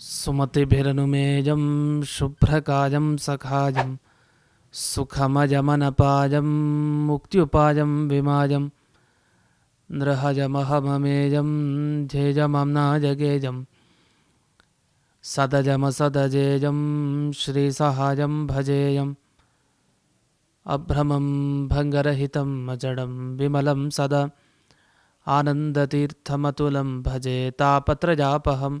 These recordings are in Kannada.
सुमतिभिरनुमेजं शुभ्रकायं सखाजं, सुखमजमनपाजं मुक्त्युपायं विमाजं, नृहजमहममेजं झेजमम्नाजगेजं सदजमसदजेजं, श्रीसहाजं भजेयम् अभ्रमं भङ्गरहितम् अजडं, विमलं सदा, आनन्दतीर्थमतुलं भजे, तापत्रजापहम्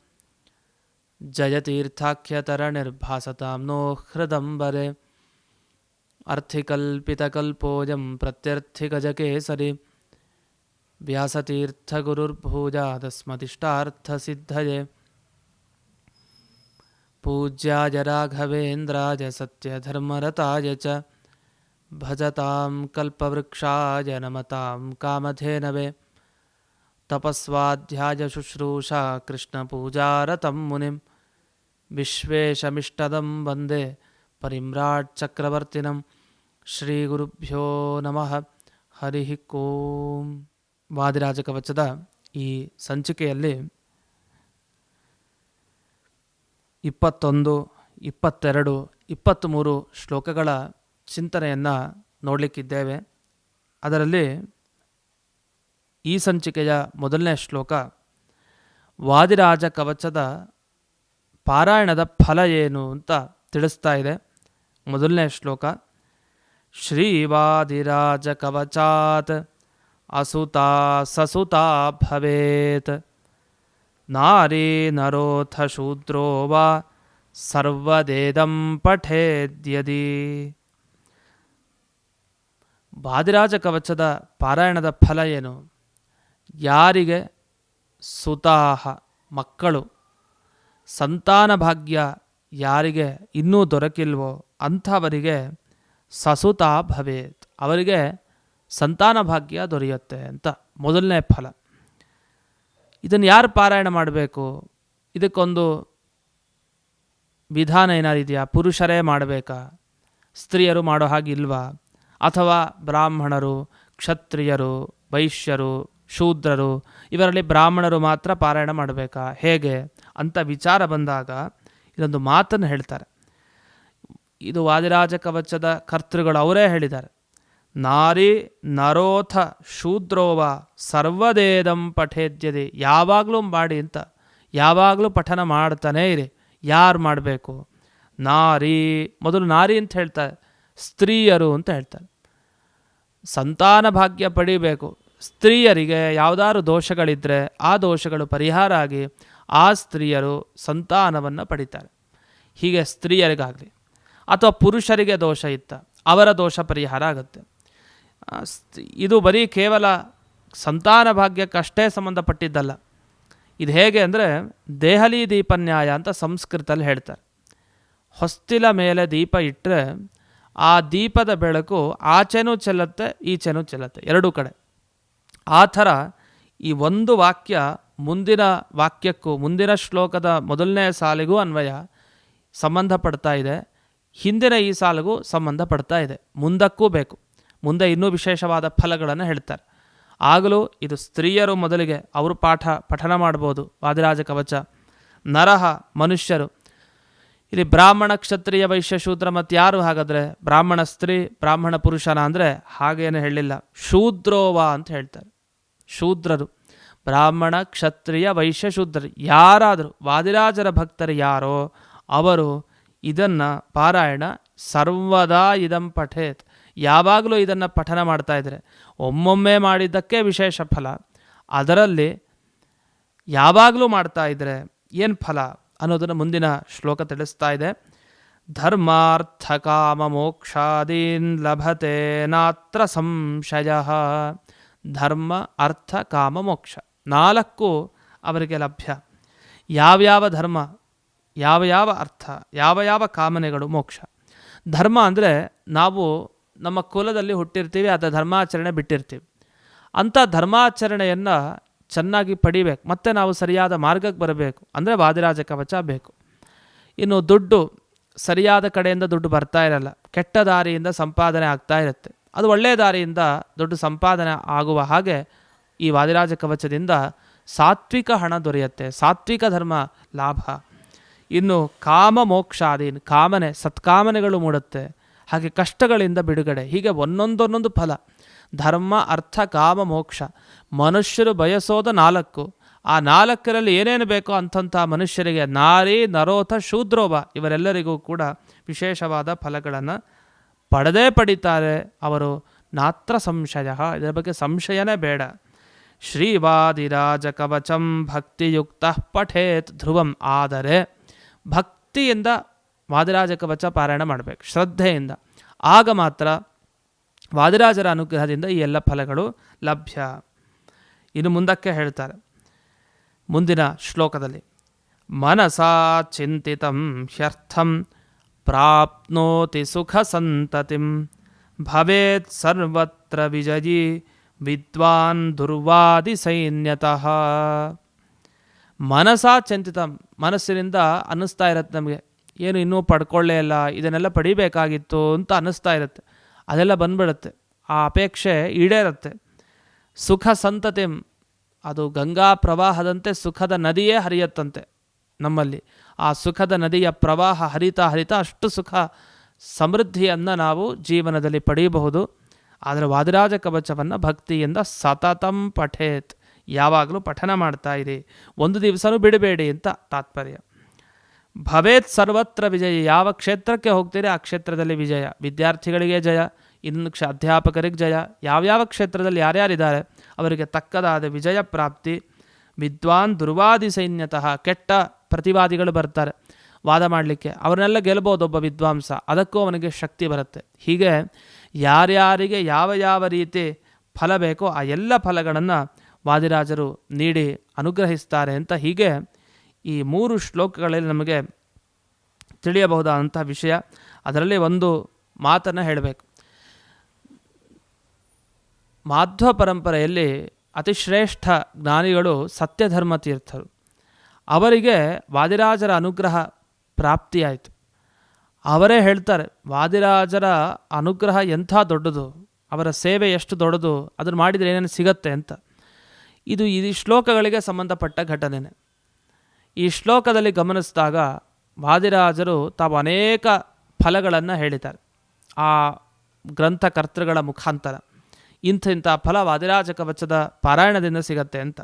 जयतीर्थाख्यतरनिर्भासतां नो हृदम्बरे। अर्थिकल्पितकल्पोऽयं प्रत्यर्थिगजकेसरि। व्यासतीर्थगुरुर्भूजादस्मदिष्टार्थसिद्धये पूज्याय राघवेन्द्राय सत्यधर्मरताय च। भजतां कल्पवृक्षाय नमतां कामधेनवे। तपस्वाध्यायशुश्रूषा कृष्णपूजारतं मुनिं विश्वेशमिष्टदं वन्दे परिम्राट्चक्रवर्तिनं ಶ್ರೀಗುರುಭ್ಯೋ ನಮಃ ಹರಿ ಓಂ ವಾದಿರಾಜ ಕವಚದ ಈ ಸಂಚಿಕೆಯಲ್ಲಿ ಇಪ್ಪತ್ತೊಂದು ಇಪ್ಪತ್ತೆರಡು ಇಪ್ಪತ್ತ್ಮೂರು ಶ್ಲೋಕಗಳ ಚಿಂತನೆಯನ್ನು ನೋಡಲಿಕ್ಕಿದ್ದೇವೆ ಅದರಲ್ಲಿ ಈ ಸಂಚಿಕೆಯ ಮೊದಲನೇ ಶ್ಲೋಕ ವಾದಿರಾಜ ಕವಚದ ಪಾರಾಯಣದ ಫಲ ಏನು ಅಂತ ತಿಳಿಸ್ತಾ ಇದೆ. ಮೊದಲನೇ ಶ್ಲೋಕ ಶ್ರೀವಾದಿರಾಜ ಕವಚಾತ್ ಅಸುತಾ ಸಸುತಾ ಭವೇತ್. ನಾರೀ ನರೋಥ ಶೂದ್ರೋ ವಾ ಸರ್ವದೇದಂ ಪಠೇದ್ಯದಿ. ವಾದಿರಾಜ ಕವಚದ ಪಾರಾಯಣದ ಫಲ ಏನು? ಯಾರಿಗೆ? ಸುತಾಹ ಮಕ್ಕಳು. ಸಂತಾನ ಭಾಗ್ಯ ಯಾರಿಗೆ ಇನ್ನೂ ದೊರಕಿಲ್ವೋ ಅಂಥವರಿಗೆ ಸಸುತ ಭವೇತ್. ಅವರಿಗೆ ಸಂತಾನ ಭಾಗ್ಯ ದೊರೆಯುತ್ತೆ ಅಂತ ಮೊದಲನೇ ಫಲ. ಇದನ್ನು ಯಾರು ಪಾರಾಯಣ ಮಾಡಬೇಕು? ಇದಕ್ಕೊಂದು ವಿಧಾನ ಏನಾದ್ರು ಪುರುಷರೇ ಮಾಡಬೇಕಾ? ಸ್ತ್ರೀಯರು ಮಾಡೋ ಹಾಗಿಲ್ವಾ ಅಥವಾ ಬ್ರಾಹ್ಮಣರು, ಕ್ಷತ್ರಿಯರು, ವೈಶ್ಯರು ಶೂದ್ರರು, ಇವರಲ್ಲಿ ಬ್ರಾಹ್ಮಣರು ಮಾತ್ರ ಪಾರಾಯಣ ಮಾಡಬೇಕಾ? ಹೇಗೆ? ಅಂತ ವಿಚಾರ ಬಂದಾಗ ಇದೊಂದು ಮಾತನ್ನು ಹೇಳ್ತಾರೆ. ಇದು ವಾದಿರಾಜ ಕವಚದ ಕರ್ತೃಗಳು ಅವರೇ ಹೇಳಿದ್ದಾರೆ. ನಾರಿ ನರೋಥ ಶೂದ್ರೋವ ಸರ್ವದೇದಂ ಪಠೇದ್ಯದೆ, ಯಾವಾಗಲೂ ಮಾಡಿ ಅಂತ, ಯಾವಾಗಲೂ ಪಠನ ಮಾಡ್ತಾನೇ ಇರಿ, ಯಾರು ಮಾಡಬೇಕು? ನಾರಿ, ಮೊದಲು ನಾರಿ ಅಂತ ಹೇಳ್ತಾರೆ, ಸ್ತ್ರೀಯರು ಅಂತ ಹೇಳ್ತಾರೆ. ಸಂತಾನ ಭಾಗ್ಯ ಪಡಿಬೇಕು. ಸ್ತ್ರೀಯರಿಗೆ ಯಾವುದಾದ್ರು ದೋಷಗಳಿದ್ದರೆ ಆ ದೋಷಗಳು ಪರಿಹಾರ ಆಗಿ ಆ ಸ್ತ್ರೀಯರು ಸಂತಾನವನ್ನು ಪಡಿತಾರೆ. ಹೀಗೆ ಸ್ತ್ರೀಯರಿಗಾಗಲಿ ಅಥವಾ ಪುರುಷರಿಗೆ ದೋಷ ಇತ್ತ ಅವರ ದೋಷ ಪರಿಹಾರ ಆಗುತ್ತೆ. ಇದು ಬರೀ ಕೇವಲ ಸಂತಾನ ಭಾಗ್ಯಕ್ಕಷ್ಟೇ ಸಂಬಂಧಪಟ್ಟಿದ್ದಲ್ಲ. ಇದು ಹೇಗೆ ಅಂದರೆ ದೇಹಲಿ ದೀಪನ್ಯಾಯ ಅಂತ ಸಂಸ್ಕೃತಲ್ಲಿ ಹೇಳ್ತಾರೆ. ಹೊಸ್ತಿಲ ಮೇಲೆ ದೀಪ ಇಟ್ಟರೆ ಆ ದೀಪದ ಬೆಳಕು ಆಚೆನೂ ಚೆಲ್ಲುತ್ತೆ, ಈಚೆನೂ ಚೆಲ್ಲುತ್ತೆ, ಎರಡೂ ಕಡೆ. ಆ ಥರ ಈ ಒಂದು ವಾಕ್ಯ ಮುಂದಿನ ವಾಕ್ಯಕ್ಕೂ, ಮುಂದಿನ ಶ್ಲೋಕದ ಮೊದಲನೇ ಸಾಲಿಗೂ ಅನ್ವಯ ಸಂಬಂಧಪಡ್ತಾ ಇದೆ. ಹಿಂದಿನ ಈ ಸಾಲಿಗೂ ಸಂಬಂಧಪಡ್ತಾ ಇದೆ. ಮುಂದಕ್ಕೂ ಬೇಕು. ಮುಂದೆ ಇನ್ನೂ ವಿಶೇಷವಾದ ಫಲಗಳನ್ನು ಹೇಳ್ತಾರೆ. ಆಗಲೂ ಇದು ಸ್ತ್ರೀಯರು ಮೊದಲಿಗೆ ಅವರು ಪಾಠ, ಪಠನ ಮಾಡ್ಬೋದು, ವಾದಿರಾಜ ಕವಚ. ನರಹ ಮನುಷ್ಯರು. ಇಲ್ಲಿ ಬ್ರಾಹ್ಮಣ ಕ್ಷತ್ರಿಯ ವೈಶ್ಯ ಶೂದ್ರ ಮತ್ತು ಯಾರು ಹಾಗಾದರೆ? ಬ್ರಾಹ್ಮಣ ಸ್ತ್ರೀ, ಬ್ರಾಹ್ಮಣ ಪುರುಷನ ಅಂದರೆ ಹಾಗೇನು ಹೇಳಿಲ್ಲ. ಶೂದ್ರೋವ ಅಂತ ಹೇಳ್ತಾರೆ. ಶೂದ್ರರು. ಬ್ರಾಹ್ಮಣ ಕ್ಷತ್ರಿಯ ವೈಶ್ಯ ಶೂದ್ರರು ಯಾರಾದರೂ, ವಾದಿರಾಜರ ಭಕ್ತರು ಯಾರೋ, ಅವರು ಇದನ್ನು ಪಾರಾಯಣ ಸರ್ವದಾ ಇದಂ ಪಠೇತ್. ಯಾವಾಗಲೂ ಇದನ್ನು ಪಠನ ಮಾಡ್ತಾ ಇದ್ದರೆ ಒಮ್ಮೊಮ್ಮೆ ಮಾಡಿದ್ದಕ್ಕೆ ವಿಶೇಷ ಫಲ. ಅದರಲ್ಲಿ ಯಾವಾಗಲೂ ಮಾಡ್ತಾ ಇದ್ದರೆ ಏನು ಫಲ? ಅನ್ನೋದನ್ನು ಮುಂದಿನ ಶ್ಲೋಕ ತಿಳಿಸ್ತಾ ಇದೆ. ಧರ್ಮಾರ್ಥ ಕಾಮ ಮೋಕ್ಷಾದೀನ್ ಲಭತೆ ನಾತ್ರ ಸಂಶಯ. ಧರ್ಮ, ಅರ್ಥ, ಕಾಮ, ಮೋಕ್ಷ ನಾಲ್ಕು ಅವರಿಗೆ ಲಭ್ಯ. ಯಾವ್ಯಾವ ಧರ್ಮ, ಯಾವ ಯಾವ ಅರ್ಥ, ಯಾವ ಯಾವ ಕಾಮನೆಗಳು ಮೋಕ್ಷ. ಧರ್ಮ ಅಂದರೆ ನಾವು ನಮ್ಮ ಕುಲದಲ್ಲಿ ಹುಟ್ಟಿರ್ತೀವಿ ಅಥವಾ ಧರ್ಮಾಚರಣೆ ಬಿಟ್ಟಿರ್ತೀವಿ. ಅಂಥ ಧರ್ಮಾಚರಣೆಯನ್ನು ಚೆನ್ನಾಗಿ ಪಡಿಬೇಕು, ಮತ್ತು ನಾವು ಸರಿಯಾದ ಮಾರ್ಗಕ್ಕೆ ಬರಬೇಕು, ಅಂದರೆ ವಾದಿರಾಜ ಕವಚ ಬೇಕು. ಇನ್ನು ದುಡ್ಡು ಸರಿಯಾದ ಕಡೆಯಿಂದ ದುಡ್ಡು ಬರ್ತಾ ಇರಲ್ಲ, ಕೆಟ್ಟ ದಾರಿಯಿಂದ ಸಂಪಾದನೆ ಆಗ್ತಾ ಇರುತ್ತೆ. ಅದು ಒಳ್ಳೆಯ ದಾರಿಯಿಂದ ದುಡ್ಡು ಸಂಪಾದನೆ ಆಗುವ ಹಾಗೆ ಈ ವಾದಿರಾಜ ಕವಚದಿಂದ ಸಾತ್ವಿಕ ಹಣ ದೊರೆಯುತ್ತೆ, ಸಾತ್ವಿಕ ಧರ್ಮ ಲಾಭ. ಇನ್ನು ಕಾಮ ಮೋಕ್ಷಾದೀನ್, ಕಾಮನೆ, ಸತ್ಕಾಮನೆಗಳು ಮೂಡುತ್ತೆ. ಹಾಗೆ ಕಷ್ಟಗಳಿಂದ ಬಿಡುಗಡೆ, ಹೀಗೆ ಒಂದೊಂದೊಂದೊಂದು ಫಲ. ಧರ್ಮ, ಅರ್ಥ, ಕಾಮ, ಮೋಕ್ಷ. ಮನುಷ್ಯರು ಬಯಸೋದ ನಾಲ್ಕು. ಆ ನಾಲ್ಕರಲ್ಲಿ ಏನೇನು ಬೇಕೋ ಅಂಥಂಥ ಮನುಷ್ಯರಿಗೆ ನಾರಿ, ನರೋಥ ಶೂದ್ರೋಭ ಇವರೆಲ್ಲರಿಗೂ ಕೂಡ ವಿಶೇಷವಾದ ಫಲಗಳನ್ನು ಪಡೆದೇ ಪಡಿತಾರೆ ಅವರು. ನಾತ್ರ ಸಂಶಯ. ಇದರ ಬಗ್ಗೆ ಸಂಶಯನೇ ಬೇಡ. ಶ್ರೀವಾದಿರಾಜ ಕವಚಂ ಭಕ್ತಿಯುಕ್ತ ಪಠೇತ್ ಧ್ರುವಂ. ಆದರೆ ಭಕ್ತಿಯಿಂದ ವಾದಿರಾಜ ಕವಚ ಪಾರಾಯಣ ಮಾಡಬೇಕು. ಶ್ರದ್ಧೆಯಿಂದ. ಆಗ ಮಾತ್ರ ವಾದಿರಾಜರ ಅನುಗ್ರಹದಿಂದ ಈ ಎಲ್ಲ ಫಲಗಳು ಲಭ್ಯ. ಇನ್ನು ಮುಂದಕ್ಕೆ ಹೇಳ್ತಾರೆ. ಮುಂದಿನ ಶ್ಲೋಕದಲ್ಲಿ, ಮನಸಾ ಚಿಂತಿತಂ ಹ್ಯರ್ಥಂ ಪ್ರಾಪ್ನೋತಿ ಸುಖ ಸಂತತಿಂ ಭವೇತ್ ಸರ್ವತ್ರ ವಿಜಯಿ ವಿದ್ವಾನ್ ದುರ್ವಾದಿ ಸೈನ್ಯತಃ. ಮನಸಾ ಚಿಂತಿತ, ಮನಸ್ಸಿನಿಂದ ಅನ್ನಿಸ್ತಾ ಇರತ್ತೆ ನಮಗೆ. ಏನು ಇನ್ನೂ ಪಡ್ಕೊಳ್ಳೇ ಇಲ್ಲ, ಇದನ್ನೆಲ್ಲ ಪಡಿಬೇಕಾಗಿತ್ತು ಅಂತ ಅನ್ನಿಸ್ತಾ ಇರುತ್ತೆ. ಅದೆಲ್ಲ ಬಂದ್ಬಿಡುತ್ತೆ. ಆ ಅಪೇಕ್ಷೆ ಈಡೇರುತ್ತೆ. ಸುಖ ಸಂತತಿ, ಅದು ಗಂಗಾ ಪ್ರವಾಹದಂತೆ ಸುಖದ ನದಿಯೇ ಹರಿಯತ್ತಂತೆ ನಮ್ಮಲ್ಲಿ. ಆ ಸುಖದ ನದಿಯ ಪ್ರವಾಹ ಹರಿತಾ ಹರಿತಾ ಅಷ್ಟು ಸುಖ ಸಮೃದ್ಧಿಯನ್ನು ನಾವು ಜೀವನದಲ್ಲಿ ಪಡೆಯಬಹುದು. ಆದರೆ ವಾದಿರಾಜ ಕವಚವನ್ನು ಭಕ್ತಿಯಿಂದ ಸತತಂ ಪಠೇತ್. ಯಾವಾಗಲೂ ಪಠನ ಮಾಡ್ತಾ ಇರಿ. ಒಂದು ದಿವಸನೂ ಬಿಡಬೇಡಿ ಅಂತ ತಾತ್ಪರ್ಯ. ಭವೇತ್ ಸರ್ವತ್ರ ವಿಜಯ. ಯಾವ ಕ್ಷೇತ್ರಕ್ಕೆ ಹೋಗ್ತೀರಿ, ಆ ಕ್ಷೇತ್ರದಲ್ಲಿ ವಿಜಯ. ವಿದ್ಯಾರ್ಥಿಗಳಿಗೆ ಜಯ, ಇನ್ನು ಕ್ಷ ಅಧ್ಯಾಪಕರಿಗೆ ಜಯ. ಯಾವ್ಯಾವ ಕ್ಷೇತ್ರದಲ್ಲಿ ಯಾರ್ಯಾರಿದ್ದಾರೆ, ಅವರಿಗೆ ತಕ್ಕದಾದ ವಿಜಯ ಪ್ರಾಪ್ತಿ. ವಿದ್ವಾನ್ ದುರ್ವಾದಿ ಸೈನ್ಯತಃ ಕೆಟ್ಟ ಪ್ರತಿವಾದಿಗಳು ಬರ್ತಾರೆ. ವಾದ ಮಾಡಲಿಕ್ಕೆ. ಅವರನ್ನೆಲ್ಲ ಗೆಲ್ಬೋದು ಒಬ್ಬ ವಿದ್ವಾಂಸ. ಅದಕ್ಕೂ ಅವನಿಗೆ ಶಕ್ತಿ ಬರುತ್ತೆ. ಹೀಗೆ ಯಾರ್ಯಾರಿಗೆ ಯಾವ ಯಾವ ರೀತಿ ಫಲ ಬೇಕೋ, ಆ ಎಲ್ಲ ಫಲಗಳನ್ನು ವಾದಿರಾಜರು ನೀಡಿ ಅನುಗ್ರಹಿಸ್ತಾರೆ ಅಂತ ಹೀಗೆ ಈ ಮೂರು ಶ್ಲೋಕಗಳಲ್ಲಿ ನಮಗೆ ತಿಳಿಯಬಹುದಾದಂಥ ವಿಷಯ. ಅದರಲ್ಲಿ ಒಂದು ಮಾತನ್ನು ಹೇಳಬೇಕು. ಮಾಧ್ವ ಪರಂಪರೆಯಲ್ಲಿ ಅತಿಶ್ರೇಷ್ಠ ಜ್ಞಾನಿಗಳು ಸತ್ಯಧರ್ಮ ತೀರ್ಥರು. ಅವರಿಗೆ ವಾದಿರಾಜರ ಅನುಗ್ರಹ ಪ್ರಾಪ್ತಿಯಾಯಿತು. ಅವರೇ ಹೇಳ್ತಾರೆ, ವಾದಿರಾಜರ ಅನುಗ್ರಹ ಎಂಥ ದೊಡ್ಡದು? ಅವರ ಸೇವೆ ಎಷ್ಟು ದೊಡ್ಡದು? ಅದನ್ನು ಮಾಡಿದರೆ ಏನೇನು ಸಿಗತ್ತೆ? ಅಂತ. ಇದು ಈ ಶ್ಲೋಕಗಳಿಗೆ ಸಂಬಂಧಪಟ್ಟ ಘಟನೆ ಈ ಶ್ಲೋಕದಲ್ಲಿ ಗಮನಿಸಿದಾಗ ವಾದಿರಾಜರು ತಾವು ಅನೇಕ ಫಲಗಳನ್ನು ಹೇಳಿದ್ದಾರೆ. ಆ ಗ್ರಂಥಕರ್ತೃಗಳ ಮುಖಾಂತರ. ಇಂಥ ಫಲ ವಾದಿರಾಜ ಕವಚದ ಪಾರಾಯಣದಿಂದ ಸಿಗತ್ತೆ ಅಂತ.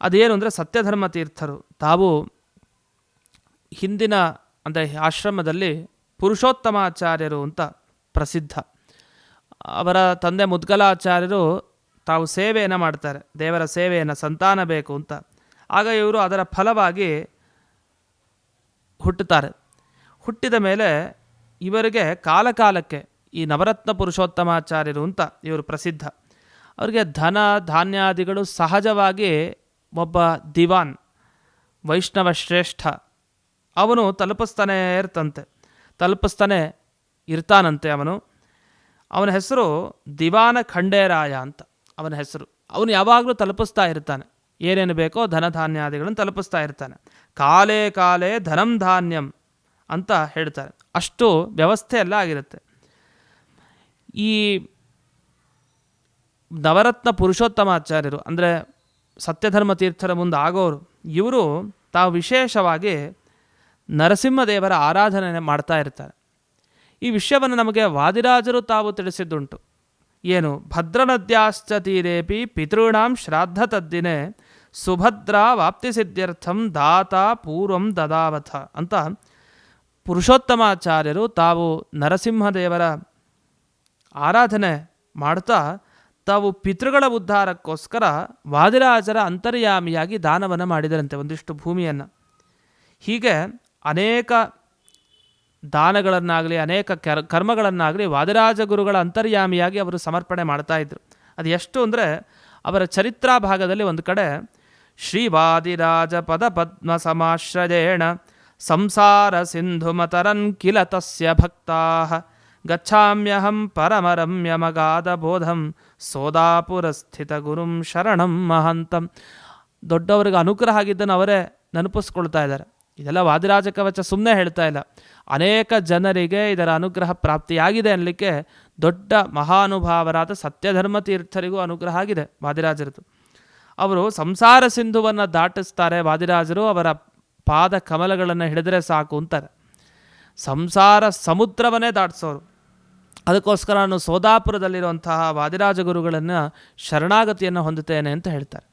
ಅದೇನು ಅಂದರೆ ಸತ್ಯಧರ್ಮ ತೀರ್ಥರು ತಾವು ಹಿಂದಿನ ಅಂದರೆ ಆಶ್ರಮದಲ್ಲಿ ಪುರುಷೋತ್ತಮಾಚಾರ್ಯರು ಅಂತ ಪ್ರಸಿದ್ಧ. ಅವರ ತಂದೆ ಮುದ್ಗಲಾಚಾರ್ಯರು ತಾವು ಸೇವೆಯನ್ನು ಮಾಡ್ತಾರೆ. ದೇವರ ಸೇವೆಯನ್ನು ಸಂತಾನ ಬೇಕು ಅಂತ. ಆಗ ಇವರು ಅದರ ಫಲವಾಗಿ ಹುಟ್ಟುತ್ತಾರೆ. ಹುಟ್ಟಿದ ಮೇಲೆ ಇವರಿಗೆ ಕಾಲಕಾಲಕ್ಕೆ ಈ ನವರತ್ನ ಪುರುಷೋತ್ತಮಾಚಾರ್ಯರು ಅಂತ ಇವರು ಪ್ರಸಿದ್ಧ. ಅವರಿಗೆ ಧನ, ಧಾನ್ಯಾದಿಗಳು ಸಹಜವಾಗಿ ಒಬ್ಬ ದಿವಾನ್, ವೈಷ್ಣವ ಶ್ರೇಷ್ಠ. ಅವನು ತಲುಪಿಸ್ತಾನೆ ಇರ್ತಂತೆ, ತಲುಪಿಸ್ತಾನೆ ಇರ್ತಾನಂತೆ ಅವನು. ಅವನ ಹೆಸರು ದಿವಾನ ಖಂಡೇರಾಯ ಅಂತ ಅವನ ಹೆಸರು. ಅವನು ಯಾವಾಗಲೂ ತಲುಪಿಸ್ತಾ ಇರ್ತಾನೆ. ಏನೇನು ಬೇಕೋ ಧನಧಾನ್ಯಾದಿಗಳನ್ನು ತಲುಪಿಸ್ತಾ ಇರ್ತಾನೆ. ಕಾಲೇ ಕಾಲೇ ಧನಂ ಧಾನ್ಯಂ ಅಂತ ಹೇಳ್ತಾರೆ. ಅಷ್ಟು ವ್ಯವಸ್ಥೆ ಎಲ್ಲ ಆಗಿರುತ್ತೆ. ಈ ನವರತ್ನ ಪುರುಷೋತ್ತಮಾಚಾರ್ಯರು, ಅಂದರೆ ಸತ್ಯಧರ್ಮ ತೀರ್ಥರ ಮುಂದೆ ಆಗೋರು, ಇವರು ತಾವು ವಿಶೇಷವಾಗಿ ನರಸಿಂಹದೇವರ ಆರಾಧನೆ ಮಾಡ್ತಾ ಇರ್ತಾರೆ. ಈ ವಿಷಯವನ್ನು ನಮಗೆ ವಾದಿರಾಜರು ತಾವು ತಿಳಿಸಿದ್ದುಂಟು. ಏನು? ಭದ್ರನದ್ಯಾಶ್ಚ ತೀರೇಪಿ ಪಿತೃಣಾಂ ಶ್ರಾದ್ದ ತದ್ದಿನೇ ಸುಭದ್ರಾ ವಾಪ್ತಿ ಸಿದ್ಧರ್ಥಂ ದಾತ ಪೂರ್ವಂ ದದಾವಥ ಅಂತ ಪುರುಷೋತ್ತಮಾಚಾರ್ಯರು ತಾವು ನರಸಿಂಹದೇವರ ಆರಾಧನೆ ಮಾಡ್ತಾ ತಾವು ಪಿತೃಗಳ ಉದ್ಧಾರಕ್ಕೋಸ್ಕರ ವಾದಿರಾಜರ ಅಂತರ್ಯಾಮಿಯಾಗಿ ದಾನವನ್ನು ಮಾಡಿದರಂತೆ ಒಂದಿಷ್ಟು ಭೂಮಿಯನ್ನು. ಹೀಗೆ ಅನೇಕ ದಾನಗಳನ್ನಾಗಲಿ, ಅನೇಕ ಕರ್, ಕರ್ಮಗಳನ್ನಾಗಲಿ ವಾದಿರಾಜ ಗುರುಗಳ ಅಂತರ್ಯಾಮಿಯಾಗಿ ಅವರು ಸಮರ್ಪಣೆ ಮಾಡ್ತಾ ಇದ್ದರು ಅದು ಎಷ್ಟು ಅಂದರೆ ಅವರ ಚರಿತ್ರಾ ಭಾಗದಲ್ಲಿ ಒಂದು ಕಡೆ ಸಿಂಧುಮತರನ್ ಕಿಲ ತಸ್ಯ ಭಕ್ತಾ ಗಚ್ಛಾಮ್ಯಹಂ ಪರಮರಮ್ಯಮಗಾದ ಬೋಧಂ ಸೋದಾಪುರ ಸ್ಥಿತ ಗುರುಂ ಶರಣಂ ಮಹಂತಂ ದೊಡ್ಡವರಿಗೆ ಅನುಗ್ರಹ ಆಗಿದ್ದನ್ನು ಅವರೇ ನೆನಪಿಸ್ಕೊಳ್ತಾ ಇದ್ದಾರೆ. ಇದೆಲ್ಲ ವಾದಿರಾಜ ಕವಚ ಸುಮ್ಮನೆ ಹೇಳ್ತಾ ಇಲ್ಲ. ಅನೇಕ ಜನರಿಗೆ ಇದರ ಅನುಗ್ರಹ ಪ್ರಾಪ್ತಿಯಾಗಿದೆ ಅನ್ನಲಿಕ್ಕೆ ದೊಡ್ಡ ಮಹಾನುಭಾವರಾದ ಸತ್ಯಧರ್ಮ ತೀರ್ಥರಿಗೂ ಅನುಗ್ರಹ ಆಗಿದೆ ವಾದಿರಾಜರದು. ಅವರು ಸಂಸಾರ ಸಿಂಧುವನ್ನು ದಾಟಿಸ್ತಾರೆ ವಾದಿರಾಜರು, ಅವರ ಪಾದ ಕಮಲಗಳನ್ನು ಹಿಡಿದ್ರೆ ಸಾಕು ಅಂತಾರೆ. ಸಂಸಾರ ಸಮುದ್ರವನ್ನೇ ದಾಟಿಸೋರು. ಅದಕ್ಕೋಸ್ಕರ ನಾನು ಸೋದಾಪುರದಲ್ಲಿರುವಂತಹ ವಾದಿರಾಜ ಗುರುಗಳನ್ನು ಶರಣಾಗತಿಯನ್ನು ಹೊಂದುತ್ತೇನೆ ಅಂತ ಹೇಳ್ತಾರೆ.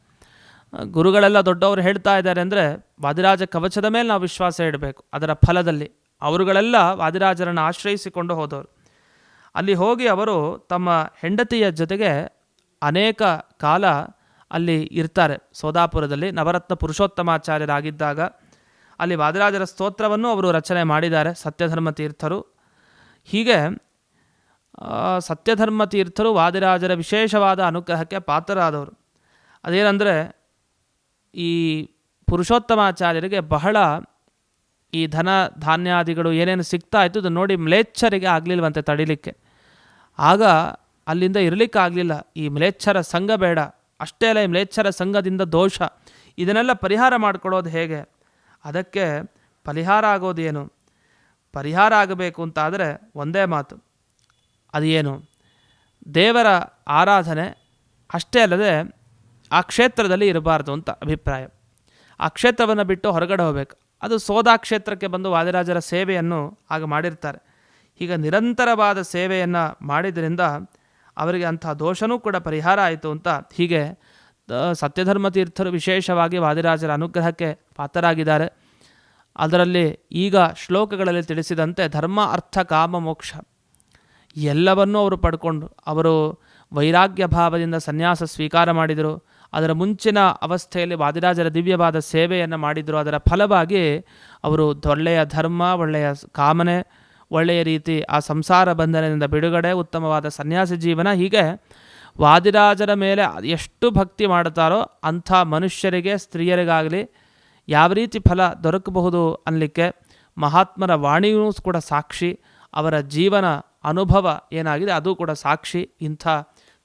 ಗುರುಗಳೆಲ್ಲ ದೊಡ್ಡವರು ಹೇಳ್ತಾ ಇದ್ದಾರೆ ಅಂದರೆ ವಾದಿರಾಜ ಕವಚದ ಮೇಲೆ ನಾವು ವಿಶ್ವಾಸ ಇಡಬೇಕು. ಅದರ ಫಲದಲ್ಲಿ ಅವರುಗಳೆಲ್ಲ ವಾದಿರಾಜರನ್ನು ಆಶ್ರಯಿಸಿಕೊಂಡು ಹೋದವರು. ಅಲ್ಲಿ ಹೋಗಿ ಅವರು ತಮ್ಮ ಹೆಂಡತಿಯ ಜೊತೆಗೆ ಅನೇಕ ಕಾಲ ಅಲ್ಲಿ ಇರ್ತಾರೆ. ಸೋದಾಪುರದಲ್ಲಿ ನವರತ್ನ ಪುರುಷೋತ್ತಮಾಚಾರ್ಯರಾಗಿದ್ದಾಗ ಅಲ್ಲಿ ವಾದಿರಾಜರ ಸ್ತೋತ್ರವನ್ನು ಅವರು ರಚನೆ ಮಾಡಿದ್ದಾರೆ ಸತ್ಯಧರ್ಮ ತೀರ್ಥರು. ಹೀಗೆ ಸತ್ಯಧರ್ಮ ತೀರ್ಥರು ವಾದಿರಾಜರ ವಿಶೇಷವಾದ ಅನುಗ್ರಹಕ್ಕೆ ಪಾತ್ರರಾದವರು. ಅದೇನೆಂದರೆ, ಈ ಪುರುಷೋತ್ತಮಾಚಾರ್ಯರಿಗೆ ಬಹಳ ಈ ಧನ ಧಾನ್ಯಾದಿಗಳು ಏನೇನು ಸಿಗ್ತಾ ಇತ್ತು ಅದನ್ನು ನೋಡಿ ಮ್ಲೇಚ್ಛರಿಗೆ ಆಗಲಿಲ್ವಂತೆ ತಡಿಲಿಕ್ಕೆ. ಆಗ ಅಲ್ಲಿಂದ ಇರಲಿಕ್ಕಾಗಲಿಲ್ಲ. ಈ ಮ್ಲೇಚ್ಛರ ಸಂಘ ಬೇಡ. ಅಷ್ಟೇ ಅಲ್ಲ ಮ್ಲೇಚ್ಛರ ಸಂಘದಿಂದ ದೋಷ. ಇದನ್ನೆಲ್ಲ ಪರಿಹಾರ ಮಾಡ್ಕೊಳ್ಳೋದು ಹೇಗೆ? ಅದಕ್ಕೆ ಪರಿಹಾರ ಆಗೋದೇನು ಪರಿಹಾರ ಆಗಬೇಕು ಅಂತಾದರೆ ಒಂದೇ ಮಾತು. ಅದು ಏನು? ದೇವರ ಆರಾಧನೆ ಅಷ್ಟೇ ಅಲ್ಲದೆ ಆ ಕ್ಷೇತ್ರದಲ್ಲಿ ಇರಬಾರ್ದು ಅಂತ ಅಭಿಪ್ರಾಯ. ಆ ಕ್ಷೇತ್ರವನ್ನು ಬಿಟ್ಟು ಹೊರಗಡೆ ಹೋಗಬೇಕು. ಅದು ಸೋದಾ ಕ್ಷೇತ್ರಕ್ಕೆ ಬಂದು ವಾದಿರಾಜರ ಸೇವೆಯನ್ನು ಆಗ ಮಾಡಿರ್ತಾರೆ. ಈಗ ನಿರಂತರವಾದ ಸೇವೆಯನ್ನು ಮಾಡಿದ್ರಿಂದ ಅವರಿಗೆ ಅಂಥ ದೋಷನೂ ಕೂಡ ಪರಿಹಾರ ಆಯಿತು ಅಂತ ಹೀಗೆ ಸತ್ಯಧರ್ಮ ತೀರ್ಥರು ವಿಶೇಷವಾಗಿ ವಾದಿರಾಜರ ಅನುಗ್ರಹಕ್ಕೆ ಪಾತ್ರರಾಗಿದ್ದಾರೆ. ಅದರಲ್ಲಿ ಈಗ ಶ್ಲೋಕಗಳಲ್ಲಿ ತಿಳಿಸಿದಂತೆ ಧರ್ಮ, ಅರ್ಥ, ಕಾಮ, ಮೋಕ್ಷ ಎಲ್ಲವನ್ನೂ ಅವರು ಪಡ್ಕೊಂಡು ಅವರು ವೈರಾಗ್ಯ ಭಾವದಿಂದ ಸನ್ಯಾಸ ಸ್ವೀಕಾರ ಮಾಡಿದರು. ಅದರ ಮುಂಚಿನ ಅವಸ್ಥೆಯಲ್ಲಿ ವಾದಿರಾಜರ ದಿವ್ಯವಾದ ಸೇವೆಯನ್ನು ಮಾಡಿದರು. ಅದರ ಫಲವಾಗಿ ಅವರು ಒಳ್ಳೆಯ ಧರ್ಮ, ಒಳ್ಳೆಯ ಕಾಮನೆ ಒಳ್ಳೆಯ ರೀತಿ ಆ ಸಂಸಾರ ಬಂಧನದಿಂದ ಬಿಡುಗಡೆ, ಉತ್ತಮವಾದ ಸನ್ಯಾಸಿ ಜೀವನ. ಹೀಗೆ ವಾದಿರಾಜರ ಮೇಲೆ ಎಷ್ಟು ಭಕ್ತಿ ಮಾಡುತ್ತಾರೋ ಅಂಥ ಮನುಷ್ಯರಿಗೆ, ಸ್ತ್ರೀಯರಿಗಾಗಲಿ ಯಾವ ರೀತಿ ಫಲ ದೊರಕಬಹುದು ಅನ್ನಲಿಕ್ಕೆ ಮಹಾತ್ಮರ ವಾಣಿಯೂ ಕೂಡ ಸಾಕ್ಷಿ. ಅವರ ಜೀವನ ಅನುಭವ ಏನಾಗಿದೆ ಅದು ಕೂಡ ಸಾಕ್ಷಿ. ಇಂಥ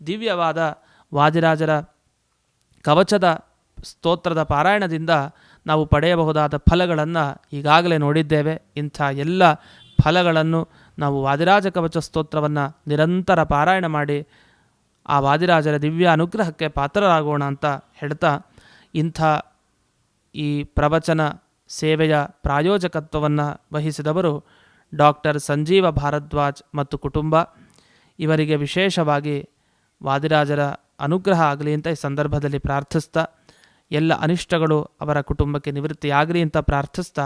ದಿವ್ಯವಾದ ವಾದಿರಾಜರ ಕವಚದ ಸ್ತೋತ್ರದ ಪಾರಾಯಣದಿಂದ ನಾವು ಪಡೆಯಬಹುದಾದ ಫಲಗಳನ್ನು ಈಗಾಗಲೇ ನೋಡಿದ್ದೇವೆ. ಇಂಥ ಎಲ್ಲ ಫಲಗಳನ್ನು ನಾವು ವಾದಿರಾಜ ಕವಚ ಸ್ತೋತ್ರವನ್ನು ನಿರಂತರ ಪಾರಾಯಣ ಮಾಡಿ ಆ ವಾದಿರಾಜರ ದಿವ್ಯ ಅನುಗ್ರಹಕ್ಕೆ ಪಾತ್ರರಾಗೋಣ ಅಂತ ಹೇಳ್ತಾ ಇಂಥ ಈ ಪ್ರವಚನ ಸೇವೆಯ ಪ್ರಾಯೋಜಕತ್ವವನ್ನು ವಹಿಸಿದವರು ಡಾಕ್ಟರ್ ಸಂಜೀವ ಭಾರದ್ವಾಜ್ ಮತ್ತು ಕುಟುಂಬ. ಇವರಿಗೆ ವಿಶೇಷವಾಗಿ ವಾದಿರಾಜರ ಅನುಗ್ರಹ ಆಗಲಿ ಅಂತ ಈ ಸಂದರ್ಭದಲ್ಲಿ ಪ್ರಾರ್ಥಿಸ್ತಾ, ಎಲ್ಲ ಅನಿಷ್ಟಗಳು ಅವರ ಕುಟುಂಬಕ್ಕೆ ನಿವೃತ್ತಿಯಾಗಲಿ ಅಂತ ಪ್ರಾರ್ಥಿಸ್ತಾ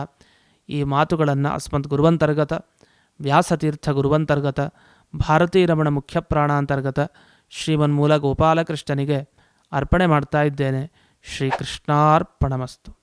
ಈ ಮಾತುಗಳನ್ನು ಅಸ್ಮತ್ ಗುರುವಂತರ್ಗತ, ವ್ಯಾಸತೀರ್ಥ ಗುರುವಂತರ್ಗತ, ಭಾರತೀ ರಮಣ ಮುಖ್ಯ ಪ್ರಾಣಾಂತರ್ಗತ ಶ್ರೀಮನ್ಮೂಲ ಗೋಪಾಲಕೃಷ್ಣನಿಗೆ ಅರ್ಪಣೆ ಮಾಡ್ತಾ ಇದ್ದೇನೆ. ಶ್ರೀಕೃಷ್ಣಾರ್ಪಣಮಸ್ತು.